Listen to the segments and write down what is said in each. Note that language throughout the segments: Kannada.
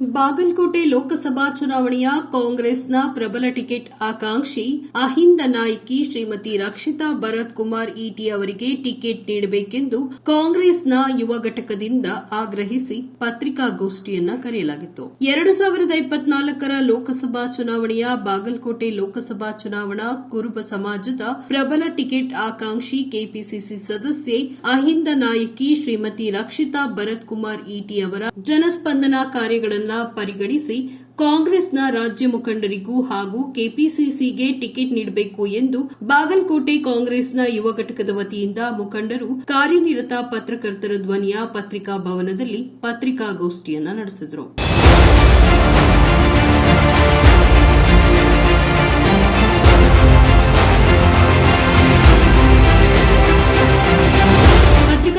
ಬಾಗಲಕೋಟೆ ಲೋಕಸಭಾ ಚುನಾವಣೆಯ ಕಾಂಗ್ರೆಸ್ನ ಪ್ರಬಲ ಟಿಕೆಟ್ ಆಕಾಂಕ್ಷಿ ಅಹಿಂದ ನಾಯಕಿ ಶ್ರೀಮತಿ ರಕ್ಷಿತಾ ಭರತ್ ಕುಮಾರ್ ಇಟಿ ಅವರಿಗೆ ಟಿಕೆಟ್ ನೀಡಬೇಕೆಂದು ಕಾಂಗ್ರೆಸ್ನ ಯುವ ಘಟಕದಿಂದ ಆಗ್ರಹಿಸಿ ಪತ್ರಿಕಾಗೋಷ್ಠಿಯನ್ನ ಕರೆಯಲಾಗಿತ್ತು. ಎರಡು ಸಾವಿರದ ಇಪ್ಪತ್ನಾಲ್ಕರ ಲೋಕಸಭಾ ಚುನಾವಣೆಯ ಬಾಗಲಕೋಟೆ ಲೋಕಸಭಾ ಚುನಾವಣಾ ಕುರುಬ ಸಮಾಜದ ಪ್ರಬಲ ಟಿಕೆಟ್ ಆಕಾಂಕ್ಷಿ ಕೆಪಿಸಿಸಿ ಸದಸ್ಯೆ ಅಹಿಂದ ನಾಯಕಿ ಶ್ರೀಮತಿ ರಕ್ಷಿತಾ ಭರತ್ ಕುಮಾರ್ ಇಟಿ ಅವರ ಜನಸ್ಪಂದನ ಕಾರ್ಯಗಳನ್ನು ಪರಿಗಣಿಸಿ ಕಾಂಗ್ರೆಸ್ನ ರಾಜ್ಯ ಮುಖಂಡರಿಗೂ ಹಾಗೂ ಕೆಪಿಸಿಸಿಗೆ ಟಿಕೆಟ್ ನೀಡಬೇಕು ಎಂದು ಬಾಗಲಕೋಟೆ ಕಾಂಗ್ರೆಸ್ನ ಯುವ ಘಟಕದ ವತಿಯಿಂದ ಮುಖಂಡರು ಕಾರ್ಯನಿರತ ಪತ್ರಕರ್ತರ ಧ್ವನಿಯ ಪತ್ರಿಕಾ ಭವನದಲ್ಲಿ ಪತ್ರಿಕಾಗೋಷ್ಠಿಯನ್ನು ನಡೆಸಿದರು.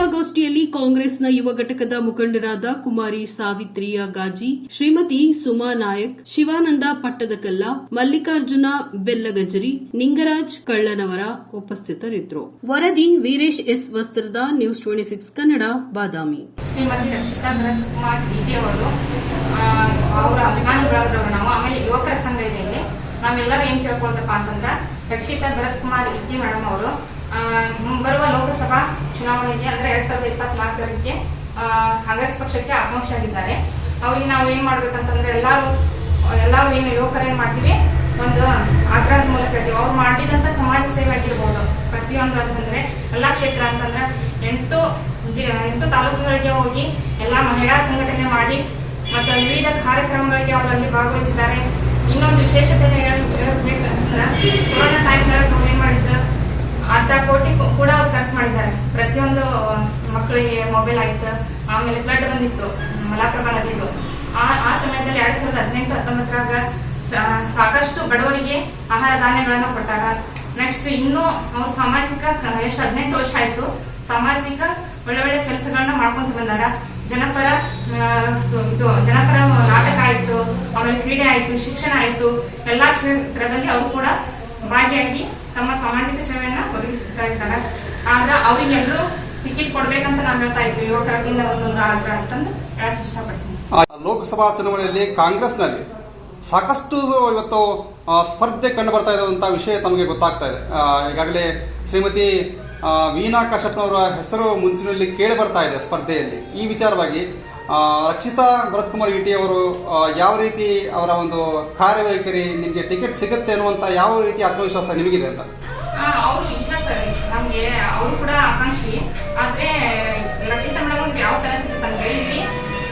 ಪತ್ರಿಕಾಗೋಷ್ಠಿಯಲ್ಲಿ ಕಾಂಗ್ರೆಸ್ನ ಯುವ ಘಟಕದ ಮುಖಂಡರಾದ ಕುಮಾರಿ ಸಾವಿತ್ರಿಯ ಗಾಜಿ ಶ್ರೀಮತಿ ಸುಮಾ ನಾಯಕ್ ಶಿವಾನಂದ ಪಟ್ಟದಕಲ್ಲ ಮಲ್ಲಿಕಾರ್ಜುನ ಬೆಲ್ಲಗಜರಿ ನಿಂಗರಾಜ್ ಕಳ್ಳನವರ ಉಪಸ್ಥಿತರಿದ್ದರು. ವರದಿ ವೀರೇಶ್ ಎಸ್ ವಸ್ತ್ರದ news twenty six Kannada Badami. Shrimati Rakshita Bharath Kumar ಅವರು ಅವರ ನಾವು ನಾವೆಲ್ಲರೂ ಏನ್ ಕೇಳ್ಕೊಳ್ತಪ್ಪ ಅಂತಂದ್ರೆ ರಕ್ಷಿತಾ ಭರತ್ ಕುಮಾರ್ ಇಟಿ ಮೇಡಮ್ ಅವರು ಆ, ಮುಂಬರುವ ಲೋಕಸಭಾ ಚುನಾವಣೆಗೆ ಅಂದ್ರೆ ಎರಡ್ ಸಾವಿರದ ಇಪ್ಪತ್ನಾಲ್ಕರಿಗೆ ಕಾಂಗ್ರೆಸ್ ಪಕ್ಷಕ್ಕೆ ಆಕಾಂಕ್ಷಿ ಆಗಿದ್ದಾರೆ. ಅವ್ರಿಗೆ ನಾವು ಏನ್ ಮಾಡ್ಬೇಕಂತಂದ್ರೆ ಎಲ್ಲಾರು ಎಲ್ಲಾರು ಏನು ಯುವಕರು ಏನ್ ಮಾಡ್ತೀವಿ. ಒಂದು ಆಗ್ರಹದ ಮೂಲಕ ಇರ್ತೀವಿ ಅವ್ರು ಮಾಡಿದಂತ ಸಮಾಜ ಸೇವೆ ಆಗಿರ್ಬೋದು. ಪ್ರತಿಯೊಂದು ಅಂತಂದ್ರೆ, ಎಲ್ಲಾ ಕ್ಷೇತ್ರ ಅಂತಂದ್ರೆ ಎಂಟು ಎಂಟು ತಾಲೂಕುಗಳಿಗೆ ಹೋಗಿ ಎಲ್ಲಾ ಮಹಿಳಾ ಸಂಘಟನೆ ಮಾಡಿ ಮತ್ತು ವಿವಿಧ ಕಾರ್ಯಕ್ರಮಗಳಿಗೆ ಅವರಲ್ಲಿ ಭಾಗವಹಿಸಿದ್ದಾರೆ. ಇನ್ನೊಂದು ವಿಶೇಷತೆ ಹೇಳ್ಬೇಕಂತಂದ್ರೆ, ಕೊರೋನಾ ಮಾಡಿದ್ರು ಅರ್ಧ ಕೋಟಿ ಕೂಡ ಅವ್ರು ಖರ್ಚು ಮಾಡಿದ್ದಾರೆ. ಪ್ರತಿಯೊಂದು ಮಕ್ಕಳಿಗೆ ಮೊಬೈಲ್ ಆಯ್ತು, ಆಮೇಲೆ ಫ್ಲಡ್ ಬಂದಿತ್ತು, ಮಲಾಪ್ರಭಾ ನದಿದು. ಆ ಆ ಸಮಯದಲ್ಲಿ ಎರಡ್ ಸಾವಿರದ ಹದಿನೆಂಟು, ಹತ್ತೊಂಬತ್ತರಾಗ ಸಾಕಷ್ಟು ಬಡವರಿಗೆ ಆಹಾರ ಧಾನ್ಯಗಳನ್ನ ಕೊಟ್ಟಾರ ನೆಕ್ಸ್ಟ್ ಇನ್ನೂ ಅವ್ರು ಸಾಮಾಜಿಕ ಎಷ್ಟು ಹದಿನೆಂಟು ವರ್ಷ ಆಯ್ತು, ಸಾಮಾಜಿಕ ಒಳ್ಳೆ ಒಳ್ಳೆ ಕೆಲಸಗಳನ್ನ ಮಾಡ್ಕೊಂತ ಬಂದಾರ. ಜನಪರ ಇದು, ಜನಪರ ನಾಟಕ ಆಯ್ತು, ಆಮೇಲೆ ಕ್ರೀಡೆ ಆಯ್ತು, ಶಿಕ್ಷಣ ಆಯ್ತು, ಎಲ್ಲಾ ಕ್ಷೇತ್ರದಲ್ಲಿ ಅವರು ಕೂಡ ಭಾಗಿಯಾಗಿ ತಮ್ಮ ಸಾಮಾಜಿಕ ಸೇವೆಯನ್ನ ಒದಗಿಸ್ತಾ ಇದ್ದಾರೆ ಆದ್ರೆ ಅವರಿಗೆಲ್ಲರೂ ಟಿಕೆಟ್ ಕೊಡ್ಬೇಕಂತ ನಾನು ಹೇಳ್ತಾ ಇದ್ವಿ. ಯುವಕರಿಂದ ಒಂದೊಂದು ಆಗ್ರಹ ಅಂತಂದು ಹೇಳಕ್ ಇಷ್ಟಪಡ್ತೀನಿ? ಲೋಕಸಭಾ ಚುನಾವಣೆಯಲ್ಲಿ ಕಾಂಗ್ರೆಸ್ನಲ್ಲಿ ಸಾಕಷ್ಟು ಇವತ್ತು ಸ್ಪರ್ಧೆ ಕಂಡು ಬರ್ತಾ ಇರುವಂತಹ ವಿಷಯ ತಮಗೆ ಗೊತ್ತಾಗ್ತಾ ಇದೆ. ಈಗಾಗಲೇ ಶ್ರೀಮತಿ ವೀನಾ ಕಶ್ಯಪ್ನವರ ಹೆಸರು ಮುಂಚಿನಲ್ಲಿ ಕೇಳಿ ಬರ್ತಾ ಇದೆ ಸ್ಪರ್ಧೆಯಲ್ಲಿ. ಈ ವಿಚಾರವಾಗಿ ರಕ್ಷಿತಾ ಭರತ್ಕುಮಾರ್ ಇಟಿ ಅವರು ಯಾವ ರೀತಿ ಅವರ ಒಂದು ಕಾರ್ಯವೈಖರಿ ನಿಮಗೆ ಟಿಕೆಟ್ ಸಿಗುತ್ತೆ ಅನ್ನುವಂಥ ಯಾವ ರೀತಿ ಆತ್ಮವಿಶ್ವಾಸ ನಿಮಗಿದೆ ಅಂತ? ಅವರು ಇಲ್ಲ ಸರ್. ನಮಗೆ ಅವರು ಕೂಡ ಆಕಾಂಕ್ಷಿ. ಆದರೆ ರಕ್ಷಿತಾ ಮೇಡಮ್ ಯಾವ ಥರ ಸಿಗುತ್ತೆ ಅಂದರೆ ಇಲ್ಲಿ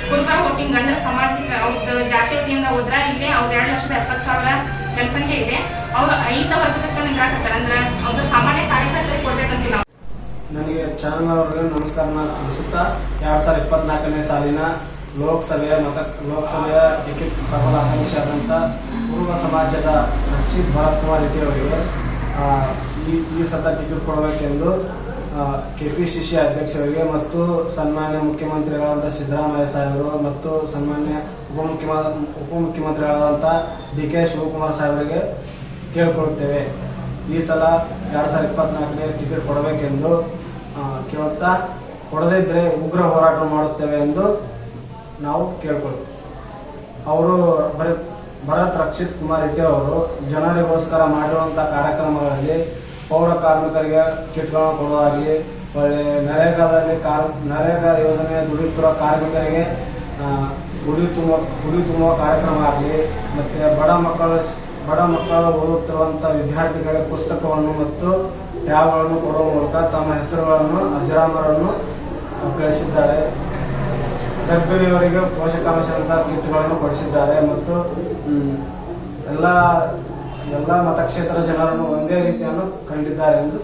ಕುರುಬರ ವೋಟಿಂಗ್ ಅಂದ್ರೆ ಸಾಮಾಜಿಕ ಅವ್ರದ್ದು ಜಾತಿ ವತಿಯಿಂದ ಹೋದ್ರೆ ಇಲ್ಲಿ ಅವ್ರ ಎರಡು ಲಕ್ಷದ ಎಪ್ಪತ್ತು ಸಾವಿರ ಜನಸಂಖ್ಯೆ ಇದೆ. ಅವರು ಐದು ವರ್ಗದ ಚಾನಲ್ ಅವರಿಗೆ ನಮಸ್ಕಾರನ ತಿಳಿಸುತ್ತಾ ಎರಡ್ ಸಾವಿರದ ಇಪ್ಪತ್ನಾಲ್ಕನೇ ಸಾಲಿನ ಲೋಕಸಭೆಯ ಮತ, ಲೋಕಸಭೆಯ ಟಿಕೆಟ್ ಪ್ರಬಲ ಆಕಾಂಕ್ಷಿಯಾದಂಥ ಪೂರ್ವ ಸಮಾಜದ ರಕ್ಷಿತ್ ಭರತ್ ಕುಮಾರ್ ರೆಡ್ಡಿ ಅವರಿಗೆ ಈ ಈ ಸತ ಟಿಕೆಟ್ ಕೊಡಬೇಕೆಂದು ಕೆ ಪಿ ಸಿ ಸಿ ಅಧ್ಯಕ್ಷರಿಗೆ ಮತ್ತು ಸನ್ಮಾನ್ಯ ಮುಖ್ಯಮಂತ್ರಿಗಳಾದಂಥ ಸಿದ್ದರಾಮಯ್ಯ ಸಾಹೇಬರು ಮತ್ತು ಸನ್ಮಾನ್ಯ ಉಪಮುಖ್ಯಮ ಉಪಮುಖ್ಯಮಂತ್ರಿಗಳಾದಂಥ ಡಿ ಕೆ ಶಿವಕುಮಾರ್ ಸಾಹೇಬರಿಗೆ ಕೇಳಿಕೊಳ್ಳುತ್ತೇವೆ ಈ ಸಲ ಎರಡು ಸಾವಿರದ ಇಪ್ಪತ್ನಾಲ್ಕನೇ ಟಿಕೆಟ್ ಕೊಡಬೇಕೆಂದು ಕೇಳುತ್ತಾ ಕೊಡದೇ ಇದ್ರೆ ಉಗ್ರ ಹೋರಾಟ ಮಾಡುತ್ತೇವೆ ಎಂದು ನಾವು ಕೇಳ್ಕೊಳ್ತೀವಿ ಅವರು ಭರತ್ ಭರತ್ ರಕ್ಷಿತ್ ಕುಮಾರ್ ರೆಡ್ಡಿ ಅವರು ಜನರಿಗೋಸ್ಕರ ಮಾಡಿರುವಂಥ ಕಾರ್ಯಕ್ರಮಗಳಲ್ಲಿ ಪೌರ ಕಾರ್ಮಿಕರಿಗೆ ಕಿಟ್ಗಳನ್ನು ಕೊಡೋದಾಗಲಿ ಒಳ್ಳೆ ನರೇಗಾದಲ್ಲಿ ಕಾರ್, ನರೇಗಾ ಯೋಜನೆ ದುಡಿಯುತ್ತಿರುವ ಕಾರ್ಮಿಕರಿಗೆ ಗುಡಿ ತುಂಬ ಗುಡಿ ತುಂಬುವ ಕಾರ್ಯಕ್ರಮ ಆಗಲಿ, ಮತ್ತು ಬಡ ಮಕ್ಕಳು ಬಡ ಮಕ್ಕಳು ಓದುತ್ತಿರುವಂಥ ವಿದ್ಯಾರ್ಥಿಗಳ ಪುಸ್ತಕವನ್ನು ಮತ್ತು ಟ್ಯಾಬ್ಗಳನ್ನು ಕೊಡುವ ಮೂಲಕ ತಮ್ಮ ಹೆಸರುಗಳನ್ನು, ಅಜರಾಮರನ್ನು ಕಳಿಸಿದ್ದಾರೆ. ಗರ್ಭಿಣಿಯವರಿಗೆ ಪೋಷಕಾಂಶದಂತಹ ಕಿಟ್ಗಳನ್ನು ಕೊಡಿಸಿದ್ದಾರೆ ಮತ್ತು ಎಲ್ಲ ಎಲ್ಲ ಮತಕ್ಷೇತ್ರ ಜನರನ್ನು ಒಂದೇ ರೀತಿಯನ್ನು ಕಂಡಿದ್ದಾರೆ ಎಂದು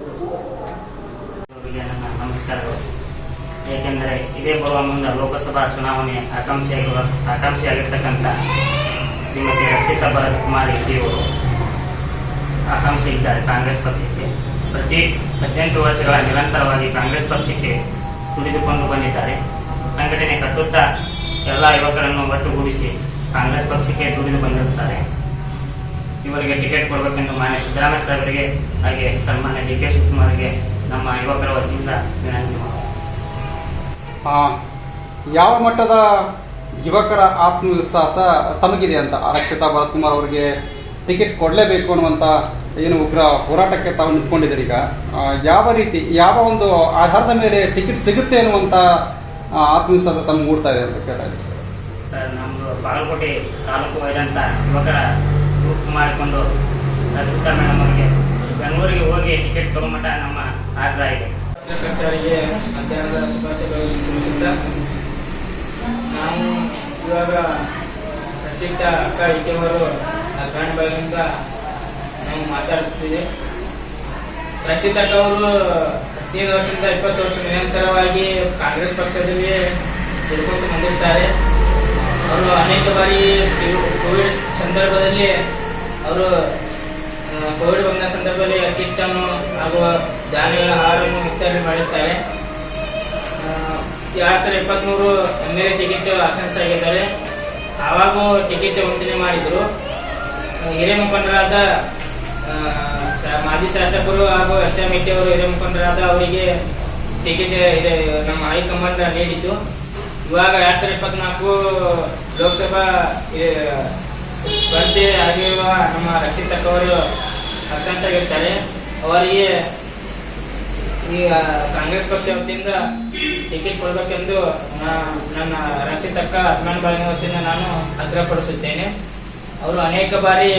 ನಮಸ್ಕಾರಗಳು. ಏಕೆಂದರೆ ಇದೇ ಬರುವ ಮುಂದೆ ಲೋಕಸಭಾ ಚುನಾವಣೆ ಆಕಾಂಕ್ಷೆಯಾಗಿರುವ, ಆಕಾಂಕ್ಷೆಯಾಗಿರ್ತಕ್ಕಂಥ ಶ್ರೀಮತಿ ರಕ್ಷಿತಾ ಭರತ್ ಕುಮಾರ್ ಅವರು ಆಕಾಂಕ್ಷೆ ಇದ್ದಾರೆ ಕಾಂಗ್ರೆಸ್ ಪಕ್ಷಕ್ಕೆ. ಪ್ರತಿ ಹದಿನೆಂಟು ವರ್ಷಗಳ ನಿರಂತರವಾಗಿ ಕಾಂಗ್ರೆಸ್ ಪಕ್ಷಕ್ಕೆ ದುಡಿದುಕೊಂಡು ಬಂದಿದ್ದಾರೆ. ಸಂಘಟನೆ ಕಟ್ಟುತ್ತಾ ಎಲ್ಲ ಯುವಕರನ್ನು ಒಟ್ಟುಗೂಡಿಸಿ ಕಾಂಗ್ರೆಸ್ ಪಕ್ಷಕ್ಕೆ ದುಡಿದು ಬಂದಿರುತ್ತಾರೆ. ಇವರಿಗೆ ಟಿಕೆಟ್ ಕೊಡಬೇಕೆಂದು ಮಾನ್ಯ ಸಿದ್ದರಾಮಯ್ಯ ಸಾಹೇಬರಿಗೆ ಹಾಗೆ ಸನ್ಮಾನ್ಯ ಡಿ ಕೆ ಶಿವಕುಮಾರ್ಗೆ ನಮ್ಮ ಯುವಕರ ವತಿಯಿಂದ ವಿನಂತಿ ಯಾವ ಮಟ್ಟದ ಯುವಕರ ಆತ್ಮವಿಶ್ವಾಸ ತಮಗಿದೆ ಅಂತ ರಕ್ಷಿತಾ ಭರತ್ಕುಮಾರ್ ಅವರಿಗೆ ಟಿಕೆಟ್ ಕೊಡಲೇಬೇಕು ಅನ್ನುವಂಥ ಏನು ಉಗ್ರ ಹೋರಾಟಕ್ಕೆ ತಾವು ನಿಂತ್ಕೊಂಡಿದ್ದೀರಿ ಈಗ. ಯಾವ ರೀತಿ ಯಾವ ಒಂದು ಆಧಾರದ ಮೇಲೆ ಟಿಕೆಟ್ ಸಿಗುತ್ತೆ ಅನ್ನುವಂಥ ಆತ್ಮವಿಶ್ವಾಸ ತಮ್ಗೆ ಮೂಡ್ತಾ ಇದೆ ಅಂತ ಕೇಳ್ತಾ ಇದ್ದೀನಿ. ಸರ್ ನಮ್ಮದು ಬಾಗಲಕೋಟೆ ತಾಲೂಕು ವೈದಂತ ಯುವಕರ ಗ್ರೂಪ್ ಮಾಡಿಕೊಂಡು ರಚಿತಾ ಮೇಡಮ್ ಅವರಿಗೆ ಬೆಂಗಳೂರಿಗೆ ಹೋಗಿ ಟಿಕೆಟ್ ತಗೊಂಮಟ ನಮ್ಮ ಆಗ್ರಹ ಇದೆ. ಪತ್ರಕರ್ತರಿಗೆ ಮಧ್ಯಾಹ್ನದ ಶುಭಾಶಯಗಳು ತಿಳಿಸುತ್ತಾ ನಾವು ಇವಾಗ ರಕ್ಷಿತ ಅಕ್ಕ ಈಕೆಯವರು ಕಾಣ್ ನಾವು ಮಾತಾಡ್ತಿದ್ದೀವಿ ರಕ್ಷಿತ ಅವರು ಹದಿನೈದು ವರ್ಷದಿಂದ ಇಪ್ಪತ್ತು ವರ್ಷ ನಿರಂತರವಾಗಿ ಕಾಂಗ್ರೆಸ್ ಪಕ್ಷದಲ್ಲಿ ತಿಳ್ಕೊಂಡು ಬಂದಿರ್ತಾರೆ. ಅವರು ಅನೇಕ ಬಾರಿ ಕೋವಿಡ್ ಸಂದರ್ಭದಲ್ಲಿ ಅವರು ಕೋವಿಡ್ ಬಂದ ಸಂದರ್ಭದಲ್ಲಿ ಕಿಟ್ಟನ್ನು ಹಾಗೂ ಧಾನ್ಯಗಳ ಆಹಾರವನ್ನು ವಿತರಣೆ ಮಾಡಿರ್ತಾರೆ ಎರಡು ಸಾವಿರದ ಇಪ್ಪತ್ತ್ಮೂರು ಎಂ ಎಲ್ ಎ ಟಿಕೆಟ್ ಆಸನ್ಸ್ ಆಗಿದ್ದಾರೆ ಆವಾಗೂ ಟಿಕೆಟ್ ವಂಚನೆ ಮಾಡಿದರು. ಹಿರಿಯ ಮುಖಂಡರಾದ ಮಾಜಿ ಶಾಸಕರು ಹಾಗೂ ಎಸ್ ಎಂ ಅವರು ಹಿರಿಯ ಮುಖಂಡರಾದ ಅವರಿಗೆ ಟಿಕೆಟ್ ಇದೆ, ನಮ್ಮ ಹೈಕಮಾಂಡ್ ನೀಡಿತು ಇವಾಗ ಎರಡ್ ಸಾವಿರದ ಇಪ್ಪತ್ನಾಲ್ಕು ಲೋಕಸಭಾ ಸ್ಪರ್ಧೆ ಆಗಿರುವ ನಮ್ಮ ರಕ್ಷಿತ್ ಅವರು ಆಗಿರ್ತಾರೆ. ಅವರಿಗೆ ಈ ಕಾಂಗ್ರೆಸ್ ಪಕ್ಷ ವತಿಯಿಂದ ಟಿಕೆಟ್ ಕೊಡಬೇಕೆಂದು ನನ್ನ ರಕ್ಷಿತಕ್ಕ ಅಭಿಮಾನ ಬಾಳಿನ ವತಿಯಿಂದ ನಾನು ಆಗ್ರಹಪಡಿಸುತ್ತೇನೆ. ಅವರು ಅನೇಕ ಬಾರಿ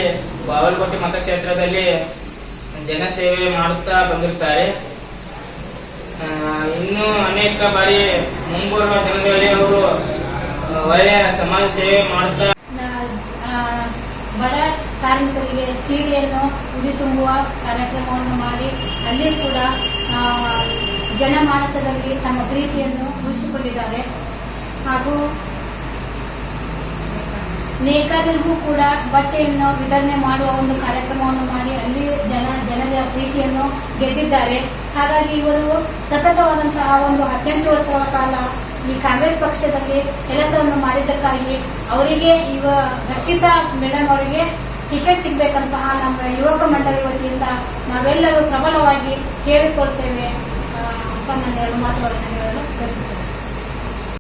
ಬಾಗಲಕೋಟೆ ಮತಕ್ಷೇತ್ರದಲ್ಲಿ ಜನಸೇವೆ ಮಾಡುತ್ತಾ ಬಂದಿರ್ತಾರೆ ಇನ್ನೂ ಅನೇಕ ಬಾರಿ ಮುಂಬರುವ ದಿನಗಳಲ್ಲಿ ಅವರು ಒಳ್ಳೆಯ ಸಮಾಜ ಸೇವೆ ಮಾಡುತ್ತಾ ಬಡ ಕಾರ್ಮಿಕರಿಗೆ ಸೀರೆಯನ್ನು ಉಡಿ ತುಂಬುವ ಕಾರ್ಯಕ್ರಮವನ್ನು ಮಾಡಿ, ಅಲ್ಲಿ ಕೂಡ ಜನಮಾನಸದಲ್ಲಿ ತಮ್ಮ ಪ್ರೀತಿಯನ್ನು ಉಳಿಸಿಕೊಂಡಿದ್ದಾರೆ. ಹಾಗೂ ನೇಕಾರರಿಗೂ ಕೂಡ ಬಟ್ಟೆಯನ್ನು ವಿತರಣೆ ಮಾಡುವ ಒಂದು ಕಾರ್ಯಕ್ರಮವನ್ನು ಮಾಡಿ ಅಲ್ಲಿ ಜನ ಜನರ ಪ್ರೀತಿಯನ್ನು ಗೆದ್ದಿದ್ದಾರೆ. ಹಾಗಾಗಿ ಇವರು ಸತತವಾದಂತಹ ಒಂದು ಹದಿನೆಂಟು ವರ್ಷಗಳ ಕಾಲ ಈ ಕಾಂಗ್ರೆಸ್ ಪಕ್ಷದಲ್ಲಿ ಕೆಲಸವನ್ನು ಮಾಡಿದ್ದಕ್ಕಾಗಿ ಅವರಿಗೆ ಇವ ರಕ್ಷಿತಾ ಮೇಡಮ್ ಅವರಿಗೆ ಟಿಕೆಟ್ ಸಿಗ್ಬೇಕಂತಹ ನಮ್ಮ ಯುವಕ ಮಂಡಳಿ ವತಿಯಿಂದ ನಾವೆಲ್ಲರೂ ಪ್ರಬಲವಾಗಿ ಕೇಳಿಕೊಳ್ತೇವೆ ಅಪ್ಪ ನಾನು ಎರಡು ಮಾತುಗಳನ್ನು ಹೇಳಲು ಬಯಸುತ್ತೇನೆ.